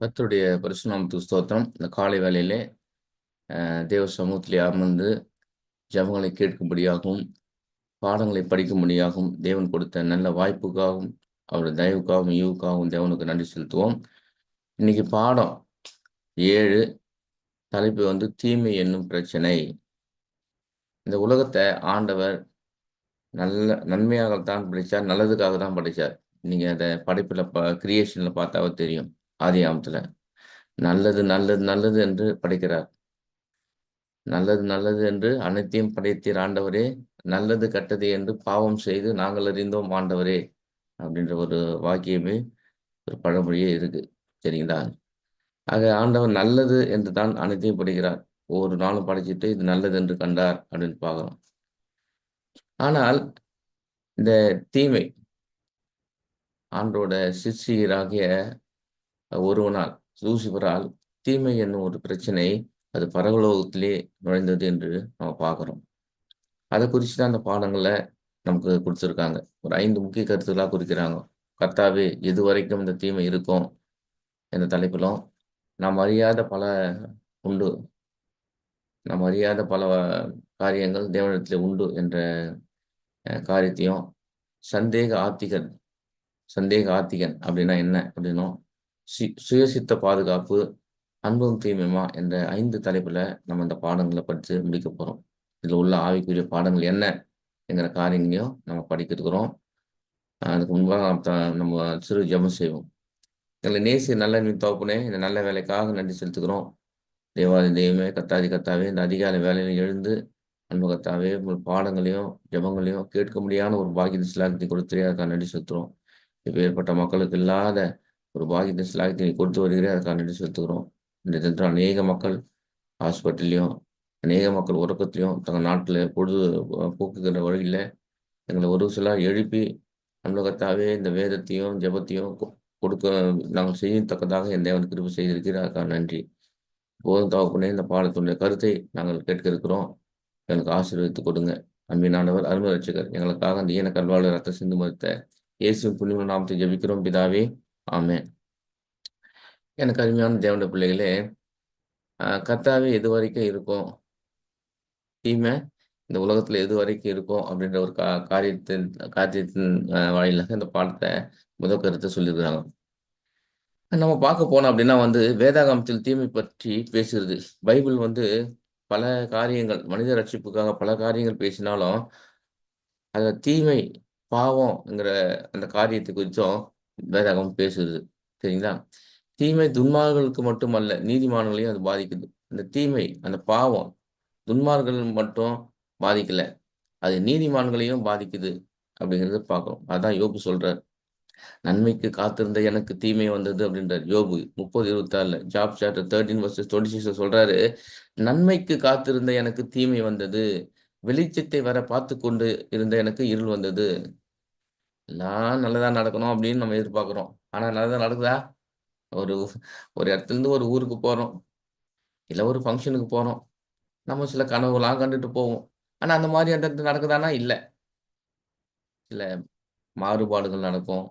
கர்த்தருடைய பரிசுநாமத்து ஸ்தோத்திரம். இந்த காலை வேளையிலே தேவ சமூகத்திலே அமர்ந்து ஜெபங்களை கேட்கும்படியாகவும் பாடங்களை படிக்கும்படியாகவும் தேவன் கொடுத்த நல்ல வாய்ப்புக்காகவும் அவருடைய தயவுக்காகவும் ஈவுக்காகவும் தேவனுக்கு நன்றி செலுத்துவோம். இன்னைக்கு பாடம் ஏழு தலைப்பு வந்து தீமை என்னும் பிரச்சனை. இந்த உலகத்தை ஆண்டவர் நல்ல நன்மையாகத்தான் படித்தார் நல்லதுக்காக தான் படித்தார் நீங்கள் அதை படைப்பில் ப கிரியேஷனில் பார்த்தாவே தெரியும். ஆதி நல்லது நல்லது நல்லது என்று படைக்கிறார். நல்லது நல்லது என்று அனைத்தையும் படைத்தீர் ஆண்டவரே. நல்லது கட்டது என்று பாவம் செய்து நாங்கள் அறிந்தோம் ஆண்டவரே அப்படின்ற ஒரு வாக்கியமே ஒரு பழமொழியே இருக்கு. சரிங்களா? ஆக ஆண்டவர் நல்லது என்று தான் அனைத்தையும் படைக்கிறார். ஒவ்வொரு நாளும் படைச்சிட்டு இது நல்லது என்று கண்டார் அப்படின்னு பார்க்கலாம் ஆனால் இந்த தீமை ஆண்டோட சிற்சியராகிய ஒருவனால் லூசிபரால் தீமை என்னும் ஒரு பிரச்சனை அது பரவலோகத்திலே நுழைந்தது என்று நம்ம பார்க்குறோம். அதை குறித்து தான் அந்த பாடங்களை நமக்கு கொடுத்துருக்காங்க. ஒரு ஐந்து முக்கிய கருத்துக்களாக குறிக்கிறாங்க. கர்த்தாவே எது வரைக்கும் இந்த தீமை இருக்கும்? என்ற தலைப்பிலும் நாம் அறியாத பல உண்டு. நாம் அறியாத பல காரியங்கள் தேவனிடத்தில் உண்டு என்ற காரியத்தையும் சந்தேக ஆத்திகன் சந்தேக ஆத்திகன் அப்படின்னா என்ன? அப்படின்னும் சு சுயசித்த பாதுகாப்பு அன்பும் தூய்மைமா என்ற ஐந்து தலைப்புல நம்ம இந்த பாடங்களை படித்து முடிக்க போறோம். இதுல உள்ள ஆவிக்குரிய பாடங்கள் என்ன என்கிற காரியங்களையும் நம்ம படிக்கிறோம் அதுக்கு முன்பாக நாம் த- நம்ம சிறு ஜெபம் செய்வோம். எங்களை நேசி நல்ல நீ தோப்புனே இந்த நல்ல வேலைக்காக நன்றி செலுத்துகிறோம். தேவாதி தெய்வமே கத்தாதி கத்தாவே இந்த அதிகாலை வேலையில எழுந்து அன்பு கத்தாவே உங்கள் பாடங்களையும் ஜபங்களையும் கேட்க முடியாத ஒரு பாக்கியத்தை சிலாக்கத்தை கொடுத்துறே அதுக்காக நன்றி செலுத்துகிறோம். இப்போ ஏற்பட்ட மக்களுக்கு இல்லாத ஒரு பாக்கியத்தை சிலாகத்தை நீ கொடுத்து வருகிறே அதுக்காக நன்றி செலுத்துகிறோம். இந்த தினத்தில் அநேக மக்கள் ஹாஸ்பிட்டல்லையும் அநேக மக்கள் உறக்கத்திலையும் தங்கள் நாட்டில் பொழுது போக்குகிற வழியில் எங்களை ஒரு சிலர் எழுப்பி நம்மளகத்தாவே இந்த வேதத்தையும் ஜெபத்தையும் கொ- கொடுக்க நாங்கள் செய்யத்தக்கதாக என் தேவன் கிருபை செய்திருக்கிறார். அதுக்காக நன்றி. போதும் தகப்பனே இந்த பாடத்துடைய கருத்தை நாங்கள் கேட்க இருக்கிறோம் எங்களுக்கு ஆசீர்வதித்து கொடுங்க. அன்பினானவர் அருமை ரட்சகர் எங்களுக்காக அந்த ஈன கல்வாளர் ரத்த சிந்து மறுத்த இயேசு புண்ணிய நாமத்தை ஜெபிக்கிறோம். பிதாவே ஆமென். எனக்கு அருமையான தேவனுடைய பிள்ளைகளே கர்த்தாவே எது வரைக்கும் இருக்கும் தீமை இந்த உலகத்துல எது வரைக்கும் இருக்கும் அப்படின்ற ஒரு கா காரியத்தின் காரியத்தின் ஆஹ் வாயிலாக இந்த பாடத்தை முதல் கருத்தை சொல்லியிருக்கிறாங்க. நம்ம பார்க்க போனோம் அப்படின்னா வந்து வேதாகமத்தில் தீமை பற்றி பேசுகிறது. பைபிள் வந்து பல காரியங்கள் மனித ரட்சிப்புக்காக பல காரியங்கள் பேசினாலும் அதில் தீமை பாவம்ங்கிற அந்த காரியத்தை குறித்தும் வேதாகம் பேசுது. சரிங்களா? தீமை துன்மார்களுக்கு மட்டுமல்ல நீதிமான்களையும் அது பாதிக்குது. அந்த தீமை அந்த பாவம் துன்மார்கள் மட்டும் பாதிக்கல. அது நீதிமான்களையும் பாதிக்குது அப்படிங்கிறத பார்க்கிறோம். அதான் யோபு சொல்றார். நன்மைக்கு காத்திருந்த எனக்கு தீமை வந்தது அப்படின்றார் யோபு முப்பது இருபத்தாறுல. Job chapter thirty verses twenty six சொல்றாரு நன்மைக்கு காத்திருந்த எனக்கு தீமை வந்தது. வெளிச்சத்தை வர பார்த்து கொண்டு இருந்த எனக்கு இருள் வந்தது. எல்லாம் நல்லதா நடக்கணும் அப்படின்னு நம்ம எதிர்பார்க்கிறோம். ஆனா நல்லதா நடக்குதா? ஒரு ஒரு இடத்துல இருந்து ஒரு ஊருக்கு போறோம். இல்ல ஒரு ஃபங்க்ஷனுக்கு போறோம். நம்ம சில கனவுலாம் கண்டுட்டு போவோம். ஆனா அந்த மாதிரி அந்த இடத்துல நடக்குதானா இல்ல. சில மாறுபாடுகள் நடக்கும்.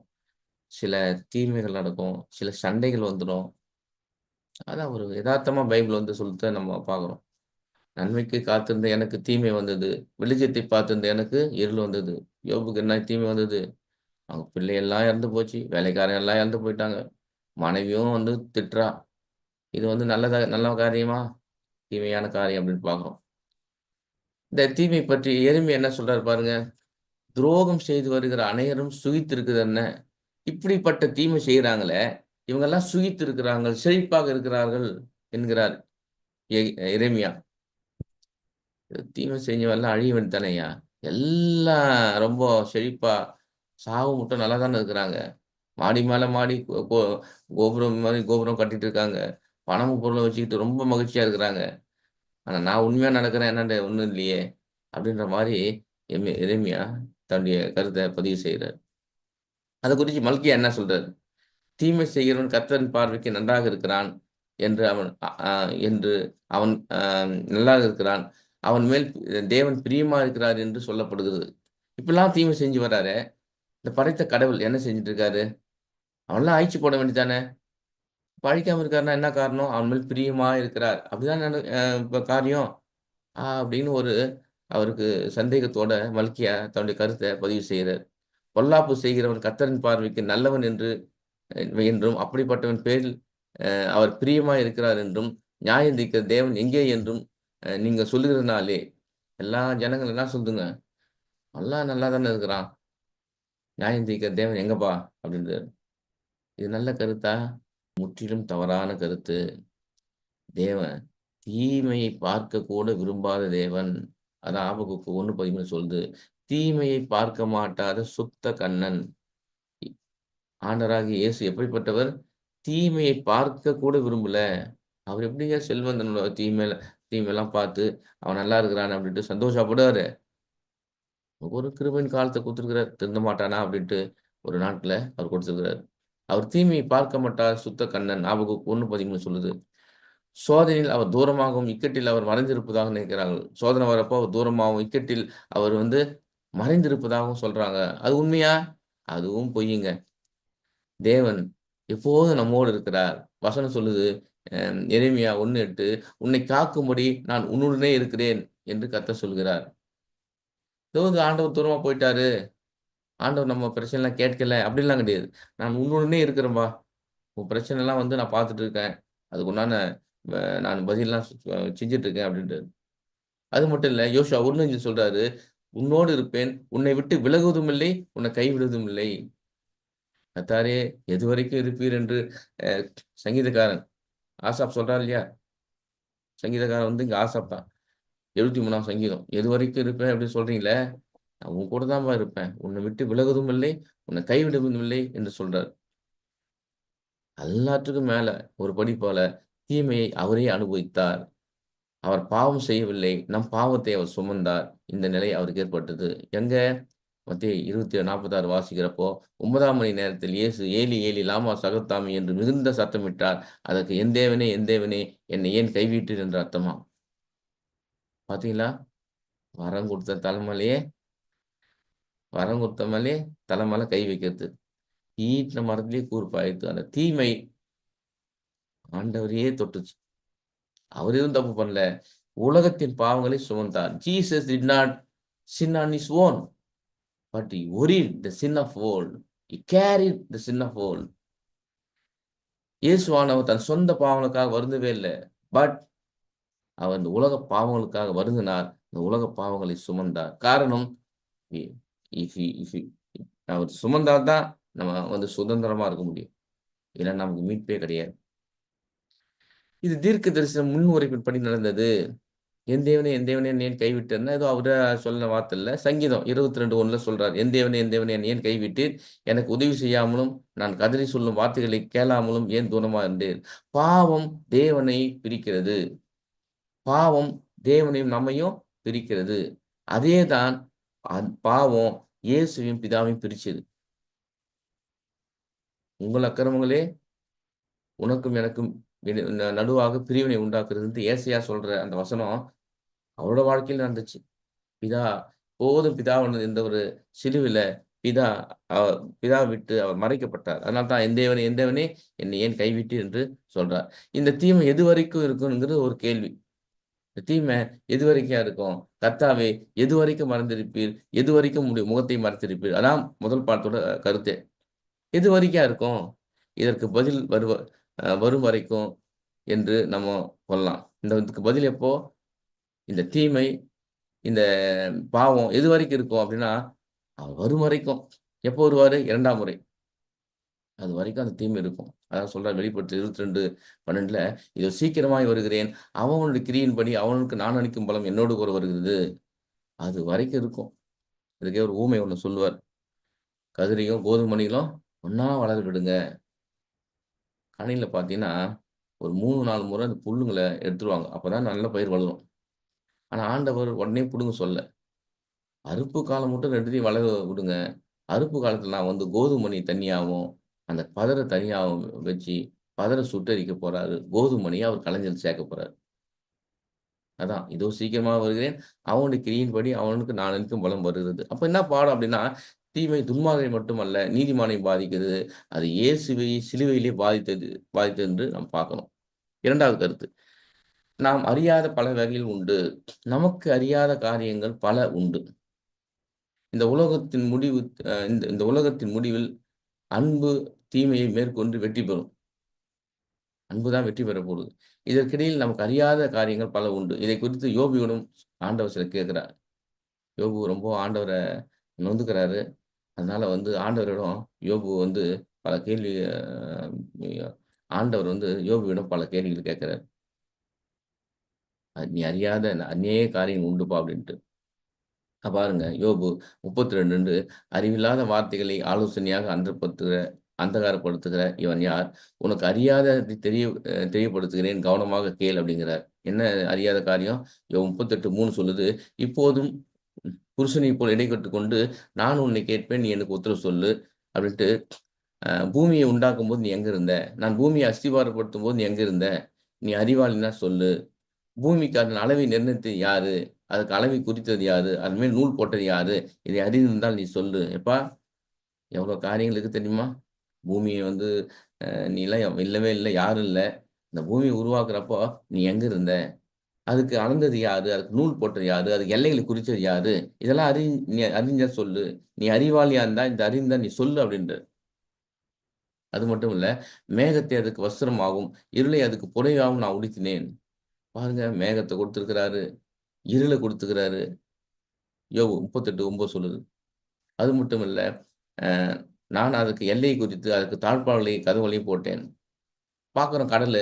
சில தீமைகள் நடக்கும். சில சண்டைகள் வந்துடும். அதான் ஒரு யதார்த்தமா பைபிள் வந்து சொல்லிட்டு நம்ம பார்க்குறோம். நன்மைக்கு காத்திருந்த எனக்கு தீமை வந்தது. வெளிச்சத்தை பார்த்திருந்த எனக்கு இருள் வந்தது. யோபுக்கு என்ன தீமை வந்தது? அவங்க பிள்ளை எல்லாம் இறந்து போச்சு வேலைக்காரன் எல்லாம் இறந்து போயிட்டாங்க. மனைவியும் வந்து திட்டுறா இது வந்து நல்லதாக நல்ல காரியமா? தீமையான காரியம் அப்படின்னு பார்க்குறோம். இந்த தீமை பற்றி எருமை என்ன சொல்றாரு பாருங்க துரோகம் செய்து வருகிற அனைவரும் சுகித்திருக்குது என்ன? இப்படிப்பட்ட தீமை செய்கிறாங்களே இவங்கெல்லாம் சுகித்து இருக்கிறாங்க செழிப்பாக இருக்கிறார்கள் என்கிறார் எ- தீமை செஞ்சவெல்லாம் அழிய தானேயா எல்லாம் ரொம்ப செழிப்பா சாவு மட்டும் நல்லா தானே இருக்கிறாங்க. மாடி மேலே மாடி கோ- கோ- கோபுரம் மாதிரி கோபுரம் கட்டிட்டு இருக்காங்க. பணமும் பொருளை வச்சுக்கிட்டு ரொம்ப மகிழ்ச்சியாக இருக்கிறாங்க. ஆனால் நான் உண்மையாக நடக்கிறேன் என்னென்ன ஒன்றும் இல்லையே அப்படின்ற மாதிரி எம்மி- எரேமியா தன்னுடைய கருத்தை பதிவு செய்கிறார் அதை குறித்து மல்கியா என்ன சொல்றாரு? தீமை செய்கிறவன் கத்தரின் பார்வைக்கு நன்றாக இருக்கிறான் என்று அவன் என்று அவன் நல்லாக இருக்கிறான். அவன் மேல் தேவன் பிரியமா இருக்கிறார் என்று சொல்லப்படுகிறது. இப்பெல்லாம் தீமை செஞ்சு வராரு இந்த படைத்த கடவுள் என்ன செஞ்சுட்டு இருக்காரு அவன்லாம் அழிச்சு போட வேண்டியதானே பழிக்காம இருக்காருன்னா என்ன காரணம்? அவன் மேல் பிரியமா இருக்கிறார். அப்படிதான் இப்போ காரியம். அப்படின்னு ஒரு அவருக்கு சந்தேகத்தோட மல்கியா தன்னுடைய கருத்தை பதிவு செய்கிறார் பொல்லாப்பு செய்கிறவன் கத்தரின் பார்வைக்கு நல்லவன் என்று என்றும், அப்படிப்பட்டவன் பேரில் அவர் பிரியமா இருக்கிறார் என்றும், நியாயம் தீர்க்கிற தேவன் எங்கே என்றும் நீங்கள் நீங்க சொல்லுகிறதுனாலே, எல்லா ஜனங்கள் என்ன சொல்லுங்க எல்லாம் நல்லா தானே இருக்கிறான். நியாயம் தேவன் எங்கப்பா? அப்படின்றாரு. இது நல்ல கருத்தா? முற்றிலும் தவறான கருத்து. தேவன் தீமையை பார்க்க கூட விரும்பாத தேவன். அதான் ஆபகுக்கு 1:13 சொல்லுது. தீமையை பார்க்க மாட்டாத சுத்த கண்ணன். ஆண்டராகி இயேசு எப்படிப்பட்டவர்? தீமையை பார்க்க கூட விரும்பல. அவர் எப்படிங்க செல்வந்தனோட தீமையில தீமையெல்லாம் பார்த்து, அவன் நல்லா இருக்கிறான் அப்படின்ட்டு சந்தோஷப்படுவாரு? ஒரு கிருபின் காலத்தை கொடுத்துருக்கிறார் திருந்த மாட்டானா அப்படின்ட்டு ஒரு நாட்டில் அவர் கொடுத்துருக்கிறார் அவர் தீமையை பார்க்க மாட்டார் சுத்த கண்ணன். ஞாபகம் ஒன்று பதிமூணு சொல்லுது. சோதனையில் அவர் தூரமாகவும், இக்கட்டில் அவர் மறைந்திருப்பதாக நினைக்கிறார்கள். சோதனை வரப்போ அவர் தூரமாகவும், இக்கட்டில் அவர் வந்து மறைந்திருப்பதாகவும் சொல்றாங்க. அது உண்மையா? அதுவும் பொய்யுங்க. தேவன் எப்போதும் நம்மோடு இருக்கிறார். வசனம் சொல்லுது. எளிமையா ஒன்று எட்டு "உன்னை காக்கும்படி நான் உன்னுடனே இருக்கிறேன்" என்று கத்த சொல்கிறார். ஏதோ வந்து ஆண்டவர் தூரமா போயிட்டாரு. ஆண்டவர் நம்ம பிரச்சனைலாம் கேட்கல அப்படின்லாம் கிடையாது. நான் உன்னுடனே இருக்கிறேன்பா. உன் பிரச்சனைலாம் வந்து நான் பார்த்துட்டு இருக்கேன். அதுக்கு உண்டான நான் பதில்லாம் செஞ்சுட்டு இருக்கேன் அப்படின்ட்டு அது மட்டும் இல்லை யோசுவா 1:5 சொல்றாரு. உன்னோடு இருப்பேன். உன்னை விட்டு விலகுவதும் இல்லை. உன்னை கைவிடுவதும் இல்லை. கர்த்தாரே எதுவரைக்கும் இருப்பீர் என்று சங்கீதக்காரன் ஆசாப் சொல்றாரு இல்லையா? சங்கீதக்காரன் வந்து இங்க ஆசாப் தான். 73ஆம் சங்கீதம். எதுவரைக்கும் இருப்பேன் அப்படின்னு சொல்றீங்களே, நான் உன் கூட தான்பா இருப்பேன். உன்னை விட்டு விலகுதும் இல்லை. உன்னை கைவிடுவதும் இல்லை என்று சொல்றார். எல்லாற்றுக்கும் மேல ஒரு படி போல தீமையை அவரே அனுபவித்தார். அவர் பாவம் செய்யவில்லை. நம் பாவத்தை அவர் சுமந்தார். இந்த நிலை அவருக்கு ஏற்பட்டது. எங்க? மத்தேயு 27:46 வாசிக்கிறப்போ, ஒன்பதாம் மணி நேரத்தில் இயேசு ஏலி ஏலி லாமா சகத்தாமி என்று மிகுந்த சத்தமிட்டார். அதற்கு எந்தேவனே எந்தேவனே என்னை ஏன் கைவிட்டீர் என்று அர்த்தமா பாத்தீங்களா வரம் கொடுத்த தலைமலையே வரம் கொடுத்த மலையே தலைமலை கை வைக்கிறது. ஈட்டின மரத்திலேயே கூர் பாய்த்து. அந்த தீமை ஆண்டவரையே தொட்டுச்சு. அவர் எதுவும் தப்பு பண்ணல. உலகத்தின் பாவங்களை சுமந்தார். Jesus did not sin on his own. But he bore it the sin of all he carry the sin of all இயேசுவானவர் தன் சொந்த பாவங்களுக்காக வருந்தவே இல்லை பட் அவர் இந்த உலக பாவங்களுக்காக வருந்தினார். இந்த உலக பாவங்களை சுமந்தார். காரணம் இஃப் இஃப் அவர் சுமந்தா தான் நம்ம வந்து சுதந்திரமா இருக்க முடியும். இல்லைன்னா நமக்கு மீட்பே கிடையாது. இது தீர்க்க தரிசனம் முன் முன்னுரைப்பின்படி நடந்தது. என் தேவனே என் தேவனே ஏன் கைவிட்டீர்ன்னா, ஏதோ அவரா சொல்ல வார்த்தை இல்லை சங்கீதம் 22:1ல சொல்றார். என் தேவனே என் தேவனே என்னை ஏன் கைவிட்டீர்? எனக்கு உதவி செய்யாமலும், நான் கதறி சொல்லும் வார்த்தைகளை கேளாமலும் ஏன் தூரமா இருந்தேன் பாவம் தேவனை பிரிக்கிறது. பாவம் தேவனையும் நம்மையும் பிரிக்கிறது. அதே தான் அந் பாவம் இயேசுவையும் பிதாவையும் பிரிச்சது. உங்கள் அக்கிரமங்களே உனக்கும் எனக்கும் நடுவாக பிரிவினை உண்டாக்குறது என்று சொல்ற அந்த வசனம் அவரோட வாழ்க்கையில நடந்துச்சு. பிதா போதும் பிதா இந்த ஒரு சிலுவில பிதா அ பிதா விட்டு அவர் மறைக்கப்பட்டார். அதனால தான் எந்தேவனே தேவனே என்னை ஏன் கைவிட்டு என்று சொல்றார். இந்த தீமை எது வரைக்கும் இருக்குங்கிறது ஒரு கேள்வி. இந்த தீமை எதுவரைக்கும் இருக்கும்? கர்த்தாவே மறந்திருப்பீர் எது வரைக்கும் உம்முடைய முகத்தை மறைத்திருப்பீர்? அதான் முதல் பாடத்தோட கருத்தே. எதுவரைக்கும் இருக்கும்? இதற்கு பதில் வருவ வரும் வரைக்கும் என்று நம்ம சொல்லலாம். இந்த இதுக்கு பதில் எப்போ? இந்த தீமை, இந்த பாவம் எது வரைக்கும் இருக்கும் அப்படின்னா, வரும் வரைக்கும். எப்போ வருவாரு? இரண்டாம் முறை. அது வரைக்கும் அந்த தீமை இருக்கும். அதான் சொல்றார் வெளிப்படுத்தல் 22:12ல இதோ சீக்கிரமாய் வருகிறேன். அவனுடைய கிரியின் படி அவனுக்கு நான் அளிக்கும் பலம் என்னோடு கூட வருகிறது. அது வரைக்கும் இருக்கும். இதுக்கே ஒரு ஊமை ஒண்ணு சொல்லுவார். கதிரையும், கோதுமை மணிகளும் ஒண்ணா வளர விடுங்க. கணினில பார்த்தீங்கன்னா, ஒரு 3, 4 முறை அந்த புல்லுங்களை எடுத்துருவாங்க. அப்பதான் நல்ல பயிர் வளரும். ஆனா ஆண்டவர் உடனே புடுங்க சொல்ல அறுப்பு காலம் மட்டும் 2த்தையும் வளர விடுங்க. அறுப்பு காலத்துல நான் வந்து கோதுமை தண்ணியாகவும் அந்த பதரை தனியாக வச்சு, பதரை சுட்டரிக்க போறாரு. கோதுமணியை அவர் கலைஞர் சேர்க்க போறாரு. அதான் இதோ சீக்கிரமா வருகிறேன். அவனுடைய கிரியின்படி அவனுக்கு நான் அளிக்கும் பலம் வருகிறது. அப்ப என்ன பாடம் அப்படின்னா, தீமை துன்மார்க்கரை மட்டுமல்ல நீதிமானை பாதிக்கிறது அது இயேசுவை சிலுவையிலே பாதித்தது பாதித்தது என்று நாம் பார்க்கணும் இரண்டாவது கருத்து நாம் அறியாத பல வகையில் உண்டு நமக்கு அறியாத காரியங்கள் பல உண்டு இந்த உலகத்தின் முடிவு இந்த இந்த உலகத்தின் முடிவில் அன்பு தீமையை மேற்கொண்டு வெற்றி பெறும். அன்புதான் வெற்றி பெற போகுது. இதற்கிடையில் நமக்கு அறியாத காரியங்கள் பல உண்டு. இதை குறித்து யோபியோடும் ஆண்டவர் சில கேட்கிறார். யோபு ரொம்ப ஆண்டவரை நொந்துக்கிறாரு. அதனால வந்து ஆண்டவரிடம் யோபு வந்து பல கேள்வி ஆண்டவர் வந்து யோபுவிடம் பல கேள்விகள் கேட்கிறார். நீ அறியாத அநேக காரியங்கள் உண்டுப்பா அப்படின்ட்டு. பாருங்க. யோபு முப்பத்தி ரெண்டு அறிவில்லாத வார்த்தைகளை ஆலோசனையாக அந்தப்படுத்துகிற அந்தகாரப்படுத்துகிற இவன் யார்? உனக்கு அறியாத தெரிய தெரியப்படுத்துகிறேன். கவனமாக கேள் அப்படிங்கிறார். என்ன அறியாத காரியம்? யோ முப்பத்தெட்டு மூணு சொல்லுது. இப்போதும் புருஷனை போல் இடைக்கட்டு கொண்டு நான் உன்னை கேட்பேன் நீ எனக்கு உத்தரவு சொல்லு அப்படின்ட்டு பூமியை உண்டாக்கும் போது நீ எங்க இருந்த? நான் பூமியை அஸ்திவாரப்படுத்தும் போது நீ எங்க இருந்த? நீ அறிவாளினா சொல்லு. பூமிக்கு அதன் அளவை நிர்ணயித்தது யாரு? அதுக்கு அளவை குறித்தது யாரு? அது மேல் நூல் போட்டது யாரு? இதை அறிந்திருந்தால் நீ சொல்லு. எப்பா எவ்வளவு காரியங்கள் இருக்கு தெரியுமா? பூமியை வந்து நீ எல்லாம் இல்லவே இல்லை யாரும் இல்லை. இந்த பூமியை உருவாக்குறப்போ நீ எங்க இருந்த? அதுக்கு அளந்தது யாரு? அதுக்கு நூல் போட்டது யாரு? அதுக்கு எல்லைகளை குறிச்சது யாரு? இதெல்லாம் அறி நீ அறிஞ்சா சொல்லு. நீ அறிவாளியா இருந்தா இந்த அறிந்தா நீ சொல்லு அப்படின்ற அது மட்டும் இல்ல மேகத்தை அதுக்கு வஸ்திரமாகும் இருளை அதுக்கு புடையாகவும் நான் உடுத்தினேன். பாருங்க மேகத்தை கொடுத்துருக்கிறாரு இருளை கொடுத்துக்கிறாரு. யோ முப்பத்தெட்டு ஒன்பது சொல்லுது. அது மட்டும் இல்லை நான் அதுக்கு எல்லை குறித்து அதுக்கு தாழ்பாளையும் கதவுகளையும் போட்டேன். பார்க்குறோம் கடல்.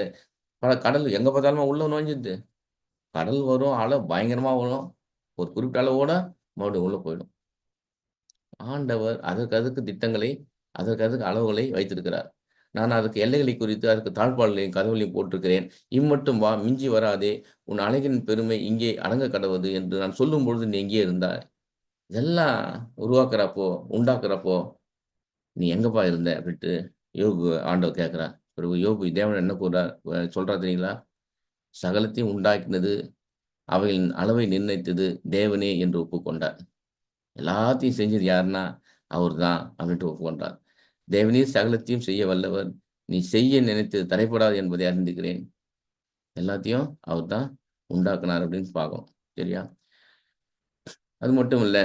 பல கடல் எங்கே பார்த்தாலுமே உள்ள நோஞ்சிது கடல் வரும் அலை பயங்கரமாக வரும். ஒரு குறிப்பிட்ட அளவோட மறுபடியும் உள்ளே போயிடும். ஆண்டவர் அதற்கு அதுக்கு திட்டங்களை அதற்கு அதுக்கு அளவுகளை வைத்திருக்கிறார். நான் அதுக்கு எல்லைகளை குறித்து அதுக்கு தாழ்பாளையும் கதவுகளையும் போட்டிருக்கிறேன். இம்மட்டும் வா மிஞ்சி வராதே. உன் அழகின் பெருமை இங்கே அடங்க கடவுது என்று நான் சொல்லும் பொழுது நீ எங்கே இருந்தாய்? இதெல்லாம் உருவாக்குறப்போ உண்டாக்குறப்போ நீ எங்கப்பா இருந்த? அப்படின்ட்டு யோகு ஆண்டவர் கேட்குறா பிறகு யோபு தேவன் என்ன கூறார் சொல்றா தெரியுங்களா? சகலத்தையும் உண்டாக்கினது அவைகளின் அளவை நிர்ணயித்தது தேவனே என்று ஒப்புக்கொண்டார். எல்லாத்தையும் செஞ்சது யாருன்னா அவர் தான் அப்படின்ட்டு ஒப்புக்கொண்டார். தேவனே சகலத்தையும் செய்ய வல்லவர். நீ செய்ய நினைத்தது தடைப்படாது என்பதை அறிந்துக்கிறேன் எல்லாத்தையும் அவர் தான் உண்டாக்குனார் அப்படின்னு பார்க்கணும். சரியா? அது மட்டும் இல்ல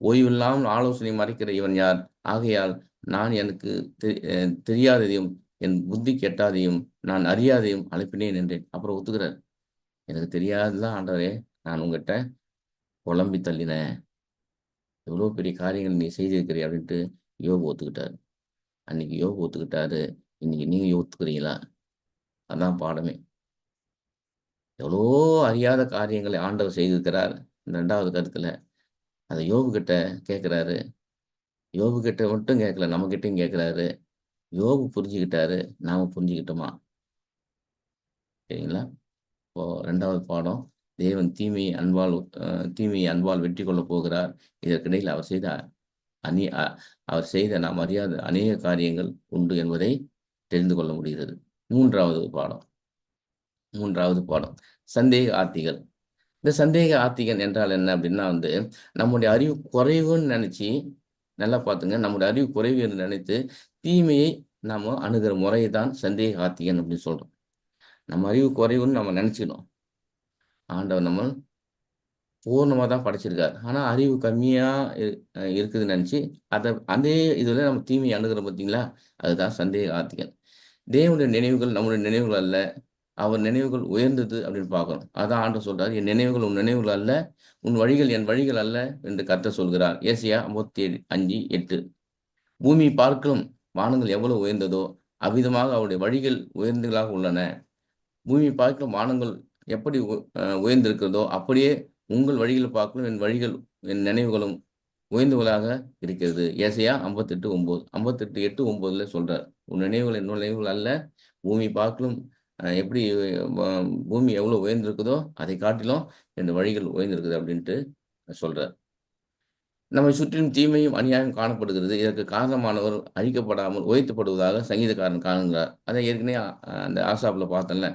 ஓய்வில்லாமல் ஆலோசனை மறைக்கிற இவன் யார்? ஆகையால் நான் எனக்கு அஹ் தெரியாததையும் என் புத்தி கெட்டாதையும் நான் அறியாதையும் அழைப்பினேன் என்றேன். அப்புறம் ஒத்துக்கிறார். எனக்கு தெரியாதுதான் ஆண்டவரே நான் உங்ககிட்ட குழம்பி தள்ளினேன். எவ்வளோ பெரிய காரியங்கள் நீ செய்திருக்கிறீ அப்படின்ட்டு யோகு ஒத்துக்கிட்டாரு அன்னைக்கு யோகு ஒத்துக்கிட்டாரு இன்னைக்கு நீங்க ஒத்துக்கிறீங்களா அதான் பாடமே. எவ்வளோ அறியாத காரியங்களை ஆண்டவர் செய்திருக்கிறார். இந்த ரெண்டாவது கருத்துல அதை யோபு கிட்ட கேட்கிறாரு யோபு கிட்ட மட்டும் கேட்கல நம்ம கிட்டையும் கேட்கிறாரு யோபு புரிஞ்சுக்கிட்டாரு. நாம புரிஞ்சுக்கிட்டோமா? சரிங்களா? இப்போ ரெண்டாவது பாடம். தேவன் தீமையை அன்பால் தீமையை அன்பால் வெற்றி கொள்ள போகிறார். இதற்கிடையில் அவர் செய்த அநே அ- அவர் செய்த நாம் அறியாத அநேக காரியங்கள் உண்டு என்பதை தெரிந்து கொள்ள முடிகிறது. மூன்றாவது பாடம். மூன்றாவது பாடம். சந்தேக ஆர்த்திகள். இந்த சந்தேக ஆர்த்திகன் என்றால் என்ன அப்படின்னா வந்து நம்முடைய அறிவு குறைவுன்னு நினைச்சு நல்லா பார்த்துங்க நம்முடைய அறிவு குறைவு என்று நினைத்து தீமையை நாம் அணுகிற முறையை தான் சந்தேக ஆர்த்திகன் அப்படின்னு சொல்றோம். நம்ம அறிவு குறைவுன்னு நம்ம நினைச்சிடணும் ஆண்டவர் நம்ம பூர்ணமாக தான் படைச்சிருக்காரு. ஆனால் அறிவு கம்மியாக இருக்குதுன்னு நினச்சி அதை அதே இதில் நம்ம தீமையை அணுகிறோம் பார்த்தீங்களா அதுதான் சந்தேக ஆர்த்திகன் தேவனுடைய நினைவுகள் நம்முடைய நினைவுகள் அல்ல. அவர் நினைவுகள் உயர்ந்தது அப்படின்னு பார்க்கணும். அதான் ஆண்டு சொல்றாரு என் நினைவுகள் உன் நினைவுகள் அல்ல உன் வழிகள் என் வழிகள் அல்ல என்று கத்த சொல்கிறார். ஏசியா ஐம்பத்தி அஞ்சு எட்டு. பூமி பார்க்கலும் வானங்கள் எவ்வளவு உயர்ந்ததோ அவ்விதமாக அவருடைய வழிகள் உயர்ந்தங்களாக உள்ளன. பூமி பார்க்கலும் வானங்கள் எப்படி உயர்ந்திருக்கிறதோ அப்படியே உங்கள் வழிகள் பார்க்கலும் என் வழிகள் என் நினைவுகளும் உயர்ந்தவளாக இருக்கிறது. ஏசையா ஐம்பத்தெட்டு ஒம்பது. ஐம்பத்தெட்டு எட்டு ஒன்பதுல சொல்றார். உன் நினைவுகள் என்னோட நினைவுகள் அல்ல. பூமி பார்க்கலும் எப்படி பூமி எவ்வளவு உயர்ந்திருக்குதோ அதை காட்டிலும் என் வழிகள் உயர்ந்திருக்குது அப்படின்ட்டு சொல்றார். நம்மை சுற்றிலும் தீமையும் அநியாயம் காணப்படுகிறது. இதற்கு காரணமானவர் அழிக்கப்படாமல் உயர்த்தப்படுவதாக சங்கீதக்காரன் காணுகிறார். அதை ஏற்கனவே அந்த ஆசாப்ல பார்த்தேன்ல.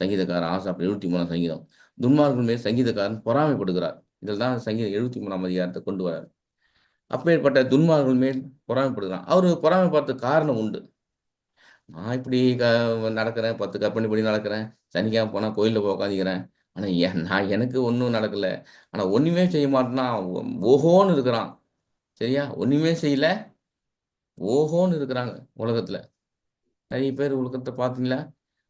சங்கீதக்காரன் ஆசாப் எழுபத்தி மூணாம் சங்கீதம். துன்மார்கள் மேல் சங்கீதக்காரன் பொறாமைப்படுகிறார். இதில் தான் சங்கீதம் எழுபத்தி மூணாம் அதிகாரத்தை கொண்டு வரார் அப்பேற்பட்ட துன்மார்கள் மேல் பொறாமைப்படுகிறான். அவரு பொறாமை பார்த்த காரணம் உண்டு. நான் இப்படி க நடக்கிறேன் பத்து கற்பனை படி நடக்கிறேன் சனிக்காக போனால் கோயிலில் போய் உட்காந்துக்கிறேன் ஆனால் என் நான் எனக்கு ஒன்றும் நடக்கல. ஆனால் ஒன்றுமே செய்ய மாட்டேன்னா ஓஹோன்னு இருக்கிறான். சரியா? ஒன்றுமே செய்யல. ஓஹோன்னு இருக்கிறாங்க உலகத்தில். நிறைய பேர் உலகத்தை பார்த்தீங்களா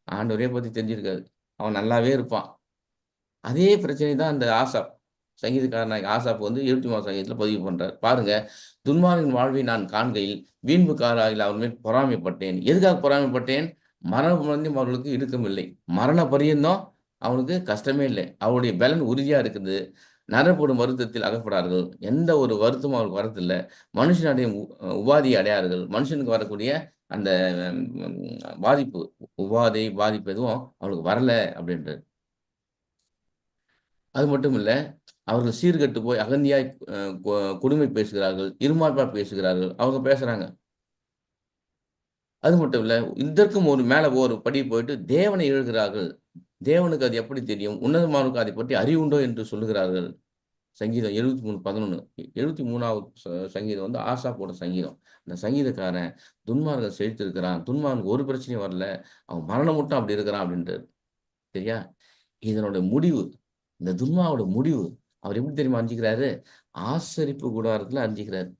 ஆண்டவரே பற்றி தெரிஞ்சிருக்காது. அவன் நல்லாவே இருப்பான். அதே பிரச்சனை தான் அந்த ஆசாப் சங்கீதக்காரனாக ஆசாப் வந்து இருபத்தி மூணு சங்கீதத்தில் பதிவு பண்ணுறார் பாருங்க துன்மாரின் வாழ்வை நான் காண்கையில் வீண்புக்காராயில் அவர் மேல் பொறாமைப்பட்டேன். எதுக்காக பொறாமைப்பட்டேன்? மரண அவர்களுக்கு இருக்கமில்லை மரண பரியந்தம் அவனுக்கு கஷ்டமே இல்லை. அவருடைய பலன் உறுதியாக இருக்குது. நரப்படும் வருத்தத்தில் அகப்படார்கள். எந்த ஒரு வருத்தமும் அவருக்கு வரதில்லை. மனுஷனுடைய உபாதியை அடையார்கள். மனுஷனுக்கு வரக்கூடிய அந்த பாதிப்பு உபாதை பாதிப்பு எதுவும் அவளுக்கு வரலை அப்படின்றது அது மட்டும் இல்லை அவர்கள் சீர்கட்டு போய் அகந்தியாய் கொடுமை பேசுகிறார்கள் இருமாப்பா பேசுகிறார்கள் அவங்க பேசுறாங்க. அது மட்டும் இல்லை இதற்கும் ஒரு மேலே ஒரு படி போயிட்டு தேவனை எழுகிறார்கள். தேவனுக்கு அது எப்படி தெரியும்? உன்னதமானுக்கு அதை பற்றி அறிவுண்டோ என்று சொல்லுகிறார்கள். சங்கீதம் எழுபத்தி மூணு பதினொன்று எழுபத்தி மூணாவது சங்கீதம் வந்து ஆசாப்போட சங்கீதம். அந்த சங்கீதக்காரன் துன்மார்கள் செழித்திருக்கிறான். துன்மார்க்கு ஒரு பிரச்சனையும் வரல. அவன் மரணம் மட்டும் அப்படி இருக்கிறான் அப்படின்றது சரியா? இதனோட முடிவு இந்த துன்மாவோட முடிவு அவர் எப்படி தெரியுமா அஞ்சிக்கிறாரு ஆசரிப்பு கூடாரத்துல அஞ்சிக்கிறாரு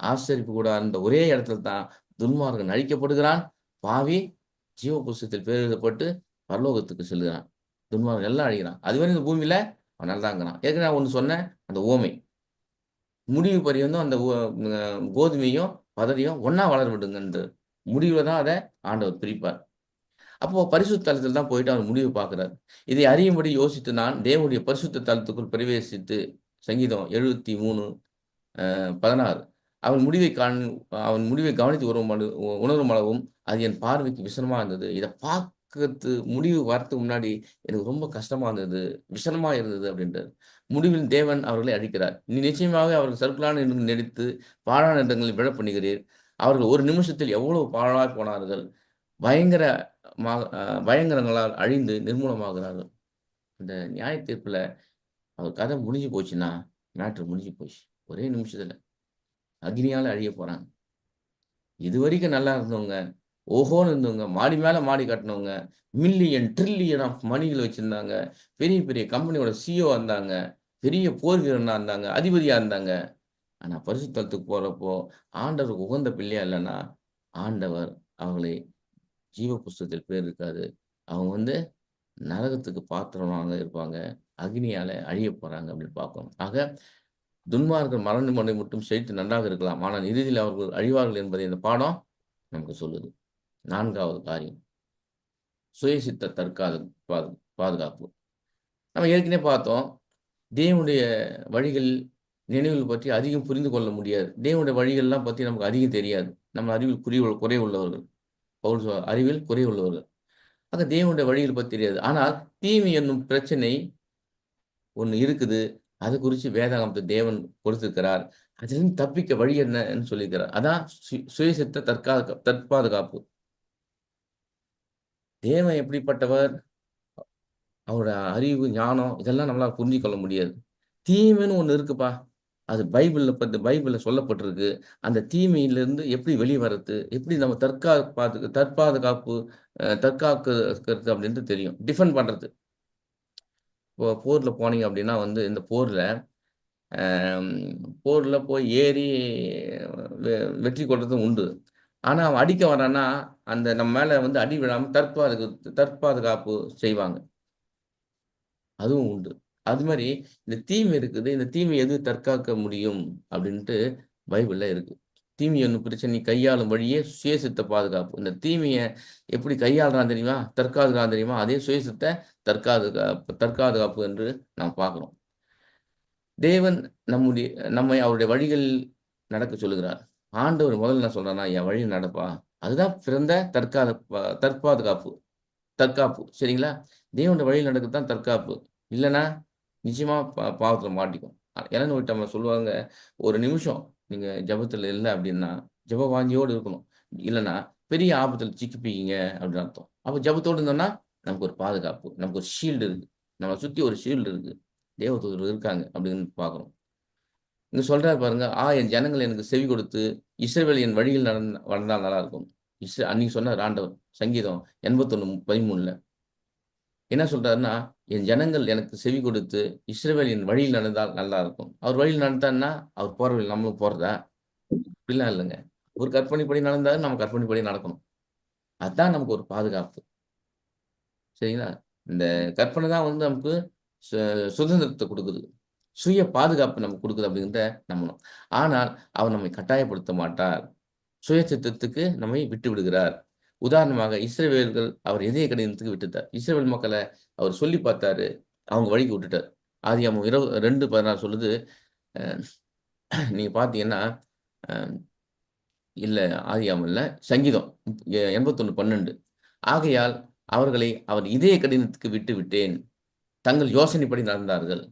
ஆசரிப்பு கூடாரம் இந்த ஒரே இடத்துல தான் துன்மார்கன் அழிக்கப்படுகிறான். பாவி ஜீவ புஸ்தத்தில் பேர் எழுதப்பட்டு பரலோகத்துக்கு செல்கிறான். துன்மார்கன் எல்லாம் அழிகிறான். அதுவரை இந்த பூமியில அவன் நல்லாங்கிறான் ஏற்கனவே ஒன்று சொன்னேன் அந்த ஓமை. முடிவு பரியந்தும் அந்த கோதுமையும் பதறியும் ஒன்னா வளர விடுங்கன்ற முடிவுல தான் அதை ஆண்டவர் பிரிப்பார். அப்போ பரிசுத்த தலத்தில் தான் போயிட்டு அவர் முடிவு பார்க்கிறார். இதை அறியும்படி யோசித்து நான் தேவனுடைய பரிசுத்த தலத்துக்குள் பிரவேசித்து சங்கீதம் எழுபத்தி மூணு பதினாறு. அவன் முடிவை காண் அவன் முடிவை கவனித்து உணரும் உணரும் அளவும் அது என் பார்வைக்கு விசனமா இருந்தது. இதை பார்க்கறது முடிவு வரத்துக்கு முன்னாடி எனக்கு ரொம்ப கஷ்டமா இருந்தது விஷனமா இருந்தது அப்படின்றது முடிவில் தேவன் அவர்களை அழிக்கிறார். நீ நிச்சயமாக அவர்கள் சர்க்கலான நடித்து பாழான இடங்களில் விழ பண்ணுகிறீர். அவர்கள் ஒரு நிமிஷத்தில் எவ்வளவு பாழாய் போனார்கள். பயங்கர பயங்கரங்களால் அழிந்து நிர்மூலமாகிறார்கள். இந்த நியாய தீர்ப்பில் அவர் கதை முடிஞ்சு போச்சுன்னா மேட்ரு முடிஞ்சு போச்சு. ஒரே நிமிஷத்தில் அக்னியால் அழிய போகிறாங்க இது வரைக்கும் நல்லா இருந்தவங்க ஓஹோன்னு இருந்தவங்க மாடி மேலே மாடி கட்டினவங்க மில்லியன் ட்ரில்லியன் ஆஃப் மணிகள் வச்சுருந்தாங்க. பெரிய பெரிய கம்பெனியோட சிஓ இருந்தாங்க. பெரிய போர் வீரனாக இருந்தாங்க. அதிபதியாக இருந்தாங்க. ஆனால் பரிசுத்தலத்துக்கு போகிறப்போ ஆண்டவருக்கு உகந்த பிள்ளையா இல்லைன்னா ஆண்டவர் அவர்களை ஜீவ புஸ்தகத்தில் பேர் இருக்காது. அவங்க வந்து நரகத்துக்கு பாத்திரமாக இருப்பாங்க. அக்னியால அழிய போறாங்க அப்படின்னு பார்க்கணும் ஆக துன்மார்கள் மரண முறை மட்டும் செழித்து நன்றாக இருக்கலாம். ஆனால் இறுதியில் அவர்கள் அழிவார்கள் என்பதை இந்த பாடம் நமக்கு சொல்லுது. நான்காவது காரியம். சுயசித்த தற்காது பாதுகாப்பு. நம்ம ஏற்கனவே பார்த்தோம். தேவனுடைய வழிகள் நினைவுகள் பற்றி அதிகம் புரிந்து கொள்ள முடியாது. தேவனுடைய வழிகள்லாம் பற்றி நமக்கு அதிகம் தெரியாது. நம்ம அறிவில் குறி குறை உள்ளவர்கள். பவுல் அறிவில் குறைவுள்ளவர்கள் ஆக தேவனுடைய வழியில் பற்றி தெரியாது. ஆனால் தீமை என்னும் பிரச்சனை ஒன்று இருக்குது. அது குறித்து வேதாகமத்தை தேவன் கொடுத்திருக்கிறார். அதிலிருந்து தப்பிக்க வழி என்னன்னு சொல்லியிருக்கிறார். அதான் சுயசித்த தற்கா தற்பாதுகாப்பு. தேவன் எப்படிப்பட்டவர்? அவரோட அறிவு ஞானம் இதெல்லாம் நம்மளால புரிஞ்சு கொள்ள முடியாது. தீமைன்னு ஒன்று இருக்குப்பா. அது பைபிளில் பற்றி பைபிளில் சொல்லப்பட்டிருக்கு. அந்த தீமையிலிருந்து எப்படி வெளியே வர்றது எப்படி நம்ம தற்கா பாது தற்பாதுகாப்பு தற்காக்கிறது அப்படின்ட்டு தெரியும். டிஃபெண்ட் பண்ணுறது இப்போ போரில் போனீங்க அப்படின்னா வந்து இந்த போரில் போரில் போய் ஏறி வெற்றி கொள்றதும் உண்டு. ஆனால் அவன் அடிக்க வரான்னா அந்த நம்ம மேலே வந்து அடி விழாமல் தற்பாதுகா தற்பாதுகாப்பு செய்வாங்க. அதுவும் உண்டு. அது மாதிரி இந்த தீமை இருக்குது இந்த தீமை எது தற்காக்க முடியும் அப்படின்ட்டு பைபிளில் இருக்கு. தீமை ஒன்று பிரச்சனை கையாளும் வழியே சுயசித்த பாதுகாப்பு. இந்த தீமையை எப்படி கையாளுறான் தெரியுமா? தற்காதுகான் தெரியுமா? அதே சுயசித்த தற்காதுகாப்பு தற்காதுகாப்பு என்று நாம் பார்க்குறோம். தேவன் நம்முடைய நம்மை அவருடைய வழிகள் நடக்க சொல்லுகிறார். ஆண்டவர் முதல்ல நான் சொல்றேன்னா என் வழி நடப்பா. அதுதான் பிறந்த தற்காத தற்பாதுகாப்பு. தற்காப்பு. சரிங்களா? தேவனுடைய வழியில் நடக்கத்தான் தற்காப்பு. இல்லைன்னா நிச்சயமா பா பாவத்தில் மாட்டிக்கும் ஏன்னா நம்ம சொல்லுவாங்க ஒரு நிமிஷம் நீங்க ஜபத்துல இல்லை அப்படின்னா ஜப வாஞ்சியோடு இருக்கணும் இல்லைன்னா பெரிய ஆபத்தில் சிக்கிப்பீங்க அப்படின்னு அர்த்தம் அப்போ ஜபத்தோடு இருந்தோம்னா நமக்கு ஒரு பாதுகாப்பு நமக்கு ஒரு ஷீல்டு இருக்கு நம்மளை சுற்றி ஒரு ஷீல்டு இருக்கு தேவதூதர் இருக்காங்க அப்படின்னு பார்க்கணும் இங்க சொல்றாரு பாருங்க, "ஆ என் ஜனங்கள் எனக்கு செவி கொடுத்து, இசைவேல் என் வழியில் நடந் வளர்ந்தால் நல்லா இருக்கும்." இஸ் அன்னைக்கு சொன்னார் ஆண்டவர். சங்கீதம் 81:13ல. என்ன சொல்றாருன்னா, "என் ஜனங்கள் எனக்கு செவி கொடுத்து, இஸ்ரேவேல் என் வழியில் நடந்தால் நல்லா இருக்கும்." அவர் வழியில் நடந்தான்னா, அவர் போற வழி நம்மளும் போறதா? அப்படிலாம் இல்லைங்க ஒரு கற்பனைப்படி நடந்தாரு, நம்ம கற்பனைப்படி நடக்கணும். அதுதான் நமக்கு ஒரு பாதுகாப்பு. சரிங்களா? இந்த கற்பனை தான் வந்து நமக்கு சு கொடுக்குது சுய பாதுகாப்பு நமக்கு கொடுக்குது அப்படிங்கிறத நம்பணும். ஆனால் அவர் நம்மை கட்டாயப்படுத்த மாட்டார். சுய சித்தத்துக்கு நம்மை விட்டு விடுகிறார். உதாரணமாக இஸ்ரேவேல்கள் அவர் இதய கடினத்துக்கு விட்டுட்டார். இஸ்ரேவேல் மக்களை அவர் சொல்லி பார்த்தாரு. அவங்க வழிக்கு விட்டுட்டார். ஆதியாகமம் இரவு 2:16 சொல்லுது. அ நீங்க பார்த்தீங்கன்னா, இல்லை இல்ல இல்லை சங்கீதம் எண்பத்தொன்று பன்னெண்டு ஆகையால் அவர்களை அவர் இதய கடினத்துக்கு விட்டு விட்டேன். தங்கள் யோசனைப்படி நடந்தார்கள்.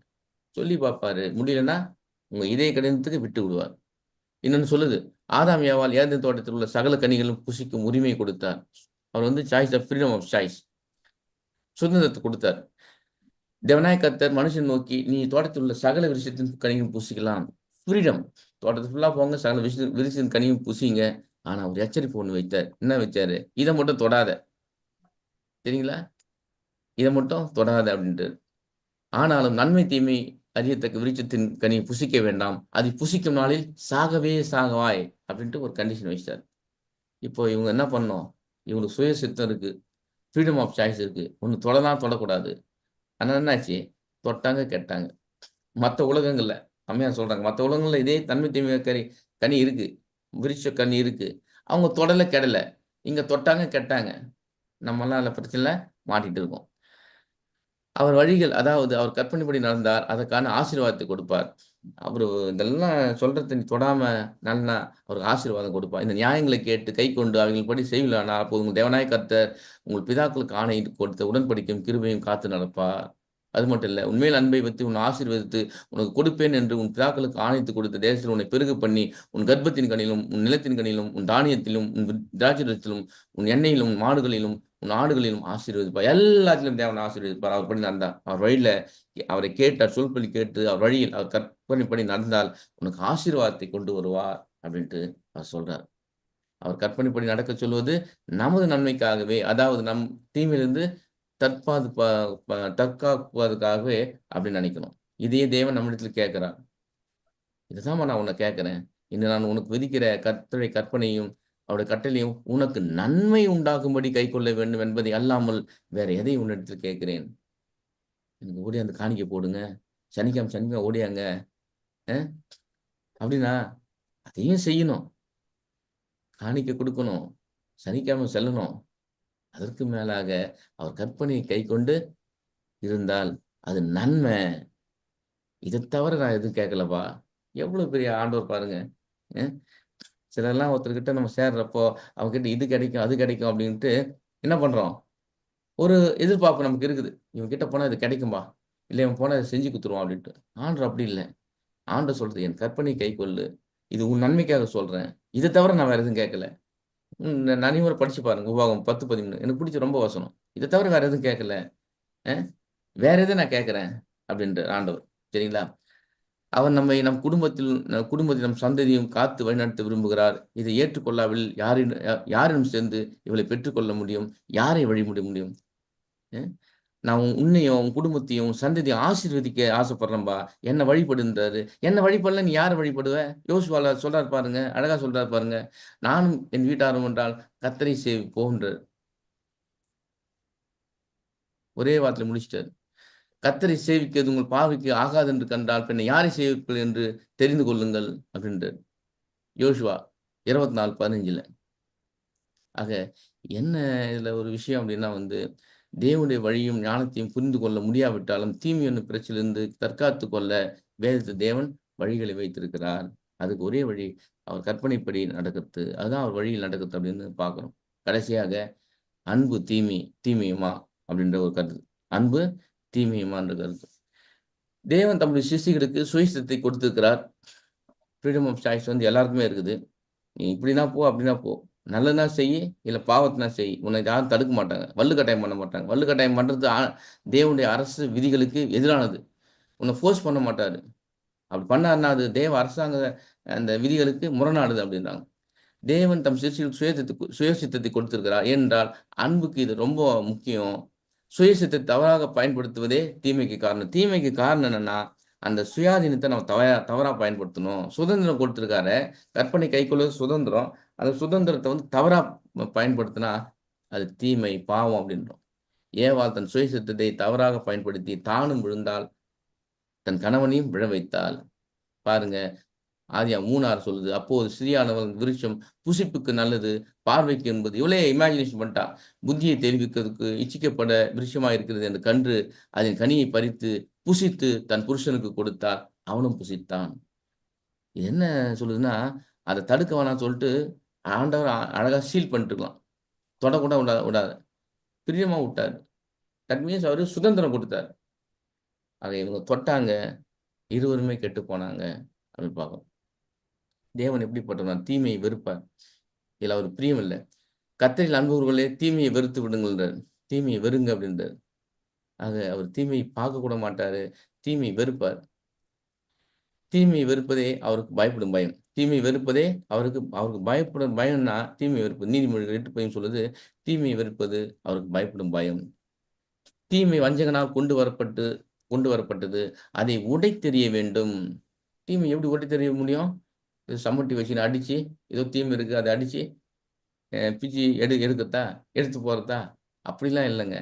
சொல்லி பார்ப்பாரு. முடியலன்னா, உங்க இதய கடினத்துக்கு விட்டு விடுவார். இன்னொன்று சொல்லுது. ஆதாம் ஏவாள் ஏதன் தோட்டத்தில் உள்ள சகல கனிகளும் புசிக்கும் உரிமை கொடுத்தார். அவர் வந்து choice of freedom of choice. சுதந்திரத்தை கொடுத்தார் தேவனாய கர்த்தர் மனுஷன் நோக்கி, "நீ தோட்டத்தில் உள்ள சகல விஷயத்தின் கனியும் பூசிக்கலாம் ஃப்ரீடம். தோட்டத்துக்கு ஃபுல்லாக போங்க. சகல விஷய விருட்சத்தின் கனியும் பூசிங்க ஆனால் அவர் எச்சரிப்பு ஒன்று வைத்தார். என்ன வச்சாரு? இதை மட்டும் தொடாத." சரிங்களா? இதை மட்டும் தொடாத" அப்படின்ட்டு ஆனாலும் நன்மை தீமை அறியத்தக்க விருட்சத்தின் கனி புசிக்க வேண்டாம். அது புசிக்கும் நாளில் சாகவே சாகவாய் அப்படின்ட்டு ஒரு கண்டிஷன் வச்சிட்டார் இப்போ இவங்க என்ன பண்ணோம் இவங்களுக்கு சுய சித்தம் இருக்கு. ஃப்ரீடம் ஆஃப் சாய்ஸ் இருக்கு. ஒன்று தொடலாம், தொடக்கூடாது. ஆனால் என்னாச்சு? தொட்டாங்க, கெட்டாங்க. மற்ற உலகங்களில் அம்மையார் சொல்றாங்க. மற்ற உலகங்களில் இதே தன்மை தன்மை கனி கனி இருக்கு. விரிச்ச கனி இருக்கு. அவங்க தொடல, கெடலை இங்கே தொட்டாங்க, கெட்டாங்க. நம்மலாம் அதுல பிரச்சனையில மாட்டிகிட்டு இருக்கோம். அவர் வழிகள் அதாவது அவர் கற்பனைப்படி நடந்தார். அதற்கான ஆசீர்வாதத்தை கொடுப்பார். அவரு இதெல்லாம் சொல்றத நீ தொடாம நல்லா அவருக்கு ஆசீர்வாதம் கொடுப்பார். இந்த நியாயங்களை கேட்டு கைக்கொண்டு படி செய்வீர்களானால், அப்போது உங்கள் தேவநாயக கர்த்தர் உங்கள் பிதாக்களுக்கு ஆணையிட்டு கொடுத்த உடன்படிக்கையும் கிருபையும் காத்து நடப்பார். அது மட்டும் இல்லை உண்மையில் அன்பை வைத்து உன்னை ஆசீர்வதித்து உனக்கு கொடுப்பேன் என்று உன் பிதாக்களுக்கு ஆணைத்து கொடுத்த தேசத்தில் உன்னை பெருகு பண்ணி, உன் கர்ப்பத்தின் கணிலும் உன் நிலத்தின் கணிலும் உன் தானியத்திலும், உன் திராட்சைரசத்திலும், உன் எண்ணெயிலும், உன் மாடுகளிலும், உன் ஆடுகளிலும் ஆசீர்வதிப்பார். எல்லாத்திலும் தேவன் ஆசீர்வதிப்பார். அவர் படி நடந்தார். அவர் வழியில அவரை கேட்டார். சொல்பொழி கேட்டு அவர் வழியில் அவர் கற்பனைப்படி நடந்தால் உனக்கு ஆசீர்வாதத்தை கொண்டு வருவார் அப்படின்ட்டு அவர் சொல்றார். அவர் கற்பனைப்படி நடக்கச் சொல்வது நமது நன்மைக்காகவே, அதாவது நம் தீமையிலிருந்து தற்பாது ப ப தற்காப்பதற்காகவே அப்படின்னு நினைக்கணும். இதையே தேவன் நம்மிடத்தில் கேட்கிறார். "இதுதாம்மா நான் உன்னை கேட்கிறேன். இன்று நான் உனக்கு விதிக்கிற கர்த்தருடைய கற்பனையும், அவருடைய கட்டளையும் உனக்கு நன்மை உண்டாகும்படி கைக்கொள்ள வேண்டும் என்பதை அல்லாமல் வேற எதை உன்னிடத்தில் கேட்கிறேன்." எனக்கு ஓடியாந்து காணிக்கை போடுங்க. சனிக்கிழமை சனிக்காம ஓடியாங்க. அப்படின்னா, அதையும் செய்யணும். காணிக்கை கொடுக்கணும் சனிக்கிழமை செல்லணும். அதற்கு மேலாக அவர் கற்பனையை கைக்கொண்டு இருந்தால் அது நன்மை. இதை தவிர நான் எதுவும் கேட்கலப்பா. எவ்வளோ பெரிய ஆண்டவர் பாருங்க. சிலர்லாம் ஒருத்தர்கிட்ட நம்ம சேர்றப்போ, அவங்ககிட்ட இது கிடைக்கும், அது கிடைக்கும் அப்படின்ட்டு என்ன பண்ணுறோம் ஒரு எதிர்பார்ப்பு நமக்கு இருக்குது. இவன் கிட்ட போனால் இது கிடைக்கும்பா. இல்லை இவன் போனால் இதை செஞ்சு கொடுத்துருவான் அப்படின்ட்டு. ஆண்டவர் அப்படி இல்லை ஆண்டவர் சொல்றது என் கற்பனையை கைக்கொள்ளு. இது உன் நன்மைக்காக சொல்றேன். இதை தவிர நான் வேற எதுவும் கேட்கல. ம் நனிமுறை படிச்சு பாருங்க. உபாகமம் 10:13 எனக்கு பிடிச்ச ரொம்ப வசனம். இதை தவிர வேற எதுவும் கேட்கல. வேற எதை நான் கேட்கிறேன் அப்படின்ற ஆண்டவர். சரிங்களா? அவர் நம்மை நம் குடும்பத்தில் நம் குடும்பத்தில் நம் சந்ததியும் காத்து வழிநடத்த விரும்புகிறார். இதை ஏற்றுக்கொள்ளாவில் யாரின் யாரிடம் சேர்ந்து இவளை பெற்றுக்கொள்ள முடியும்? யாரை வழிபட முடியும்? நான் உன்னையும், உன் குடும்பத்தையும், சந்ததியும் ஆசீர்வதிக்க ஆசைப்படுறேன்பா. என்ன வழிபடுன்றாரு. என்ன வழிபடல நீ யாரை வழிபடுவ? யோசுவால சொல்றாரு பாருங்க. அழகா சொல்றாரு பாருங்க. நானும் என் வீட்டாரும் என்றால் கர்த்தரை சேவிப்போம்ன்றாரு. ஒரே வார்த்தையில முடிச்சிட்டாரு கத்தரை சேவிக்கிறது உங்கள் பார்வைக்கு ஆகாது என்று கண்டால் பின்ன யாரை சேவிப்பீர்கள் என்று தெரிந்து கொள்ளுங்கள் அப்படின்றார் யோசுவா 24:15ல. ஆக என்ன இதுல ஒரு விஷயம் அப்படின்னா வந்து, தேவனுடைய வழியும் ஞானத்தையும் புரிந்து கொள்ள முடியாவிட்டாலும், தீமை என்னும் பிரச்சிலிருந்து தற்காத்து கொள்ள வேதத்தில் தேவன் வழிகளை வைத்திருக்கிறார். அதுக்கு ஒரே வழி அவர் கற்பனைப்படி நடக்கிறது. அதுதான் அவர் வழியில் நடக்கிறது அப்படின்னு பார்க்குறோம் கடைசியாக அன்பு தீமை தீமையுமா அப்படின்ற ஒரு கருத்து. அன்பு தீமையுமான்ற கருத்து. தேவன் தம்முடைய சிசிகளுக்கு சுயசித்தத்தை கொடுத்திருக்கிறார். ஃப்ரீடம் ஆஃப் சாய்ஸ் வந்து எல்லாருக்குமே இருக்குது. நீ இப்படின்னா போ, அப்படின்னா போ. நல்லதுனா செய் இல்லை பாவத்தினா செய். உன்னை யாரும் தடுக்க மாட்டாங்க. வலு கட்டாயம் பண்ண மாட்டாங்க. வள்ளு கட்டாயம் பண்ணுறது தேவனுடைய அரசு விதிகளுக்கு எதிரானது. உன்னை ஃபோர்ஸ் பண்ண மாட்டார் அப்படி பண்ணாருன்னா அது தேவ அரசாங்க அந்த விதிகளுக்கு முரணாடுது அப்படின்றாங்க தேவன் தம் சிறுசியில் சுயசித்து சுயசித்தத்தை கொடுத்திருக்கிறார் ஏனென்றால் அன்புக்கு இது ரொம்ப முக்கியம் சுயசித்தை தவறாக பயன்படுத்துவதே தீமைக்கு காரணம் தீமைக்கு காரணம் என்னன்னா அந்த சுயாதீனத்தை நம்ம தவறா தவறாக பயன்படுத்தணும் சுதந்திரம் கொடுத்துருக்காரு கற்பனை கைக்குள்ள சுதந்திரம் அந்த சுதந்திரத்தை வந்து தவறா பயன்படுத்தினா அது தீமை பாவம் அப்படின்றோம். ஏவாள் தன் சுயசித்தத்தை தவறாக பயன்படுத்தி தானும் விழுந்தால் தன் கணவனையும் விழ வைத்தால். பாருங்க ஆதியா மூணாறு சொல்லுது அப்போது சிறியானவன் விருட்சம் புசிப்புக்கு நல்லது பார்வைக்கு என்பது. இவ்வளே இமேஜினேஷன் பண்ணிட்டா புத்தியை தெரிவிக்கிறதுக்கு இச்சிக்கப்பட விருட்சமாக இருக்கிறது என்று கன்று அதன் கனியை பறித்து புசித்து தன் புருஷனுக்கு கொடுத்தால் அவனும் புசித்தான். என்ன சொல்லுதுன்னா அதை தடுக்க வேணாம்னு சொல்லிட்டு ஆண்டவர் அழகாக சீல் பண்ணிட்டுருக்கலாம் தொடக்கூட விடாது விடாது பிரியமாக விட்டார். தட் மீன்ஸ் அவர் சுதந்திரம் கொடுத்தார். அதை இவங்க தொட்டாங்க இருவருமே கெட்டு போனாங்க அப்படின்னு பார்க்கணும். தேவன் எப்படிப்பட்டவன்? தீமையை வெறுப்பார். இதில் அவர் பிரியம் இல்லை. கத்தரில் அன்புகளே தீமையை வெறுத்து விடுங்கள்ன்றார். தீமையை வெறுங்க அப்படின்றார். ஆக அவர் தீமையை பார்க்கக்கூட மாட்டார். தீமையை வெறுப்பார். தீமையை வெறுப்பதே அவருக்கு பயப்படும் பயம். தீமை வெறுப்பதே அவருக்கு அவருக்கு பயப்படும் பயம்னா தீமை வெறுப்பது நீதிமொழிகள் எட்டு பையும் சொல்லுது தீமையை வெறுப்பது அவருக்கு பயப்படும் பயம். தீமை வஞ்சகனால் கொண்டு வரப்பட்டு கொண்டு வரப்பட்டது. அதை உடை தெரிய வேண்டும். தீமை எப்படி உடை தெரிய முடியும் சமட்டி சம்மட்டி அடிச்சு ஏதோ தீமை இருக்கு அதை அடிச்சு பிச்சு எடு எடுக்கத்தா எடுத்து போறதா அப்படிலாம் இல்லைங்க.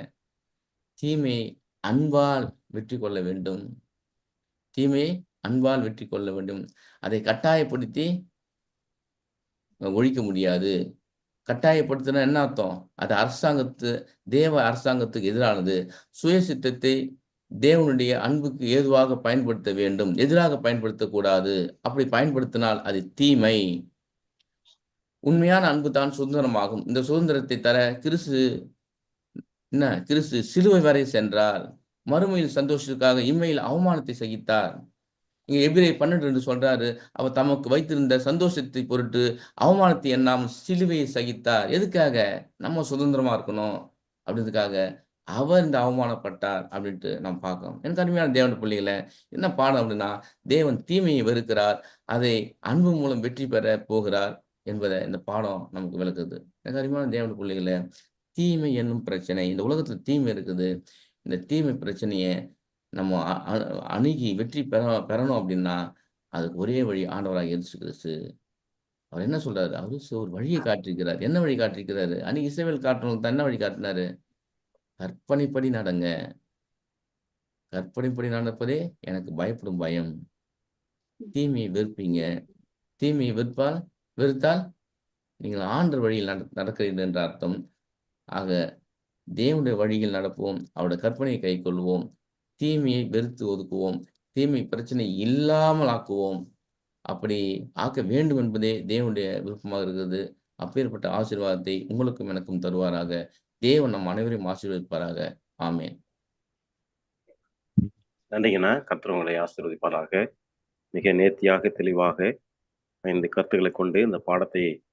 தீமை அன்பால் வெற்றி கொள்ள வேண்டும். தீமையை அன்பால் வெற்றி கொள்ள வேண்டும். அதை கட்டாயப்படுத்தி ஒழிக்க முடியாது. கட்டாயப்படுத்தினா என்ன அர்த்தம்? அது அரசாங்கத்து தேவ அரசாங்கத்துக்கு எதிரானது. சுயசித்தத்தை தேவனுடைய அன்புக்கு ஏதுவாக பயன்படுத்த வேண்டும். எதிராக பயன்படுத்தக்கூடாது. அப்படி பயன்படுத்தினால் அது தீமை. உண்மையான அன்பு தான் சுதந்திரமாகும். இந்த சுதந்திரத்தை தர கிறிஸ்து என்ன? கிறிஸ்து சிலுவை வரை சென்றார். மறுமையில் சந்தோஷத்துக்காக இம்மையில் அவமானத்தை சகித்தார். இங்க எபிரே பன்னெண்டு என்று சொல்றாரு அவர் தமக்கு வைத்திருந்த சந்தோஷத்தை பொருட்டு அவமானத்தை எண்ணாமல் சிலுவையை சகித்தார். எதுக்காக? நம்ம சுதந்திரமா இருக்கணும் அப்படின்றதுக்காக. அவர் இந்த அவமானப்பட்டார் அப்படின்ட்டு நம்ம பார்க்கணும். எனக்கு அருமையான தேவன் பிள்ளைகளை என்ன பாடம் அப்படின்னா தேவன் தீமையை வெறுக்கிறார் அதை அன்பு மூலம் வெற்றி பெற போகிறார் என்பதை இந்த பாடம் நமக்கு விளக்குது. எனக்கு அருமையான தேவன் பிள்ளைகளை தீமை என்னும் பிரச்சனை இந்த உலகத்துல தீமை இருக்குது. இந்த தீமை பிரச்சனையை நம்ம அ- அணுகி வெற்றி பெற பெறணும் அப்படின்னா அதுக்கு ஒரே வழி ஆண்டவராக இயேசு கிறிஸ்து. அவர் என்ன சொல்றாரு? அவரு ஒரு வழியை காட்டிருக்கிறார் என்ன வழி காட்டிருக்கிறாரு அன்னைக்கு இஸ்ரவேல் காட்டணும் என்ன வழி காட்டினாரு? கற்பனைப்படி நடங்க. கற்பனைப்படி நடப்பதே எனக்கு பயப்படும் பயம். தீமையை வெறுப்பீங்க. தீமையை வெறுப்பால் வெறுத்தால் நீங்கள் ஆண்டு வழியில் நட நடக்கிறீர்கள் என்ற அர்த்தம். ஆக தேவனுடைய வழியில் நடப்போம். அவருடைய கற்பனையை கை கொள்வோம் தீமையை வெறுத்து ஒதுக்குவோம். தீமை பிரச்சனை இல்லாமல் ஆக்குவோம். அப்படி ஆக்க வேண்டும் என்பதே தேவனுடைய விருப்பமாக இருக்கிறது. அப்பேற்பட்ட ஆசீர்வாதத்தை உங்களுக்கும் எனக்கும் தருவாராக. தேவன் நம் அனைவரையும் ஆசீர்வதிப்பாராக. ஆமேன். நன்றிங்கண்ணா. கர்த்தர் உங்களை ஆசீர்வதிப்பாராக. மிக நேர்த்தியாக தெளிவாக இந்த கருத்துக்களை கொண்டு இந்த பாடத்தை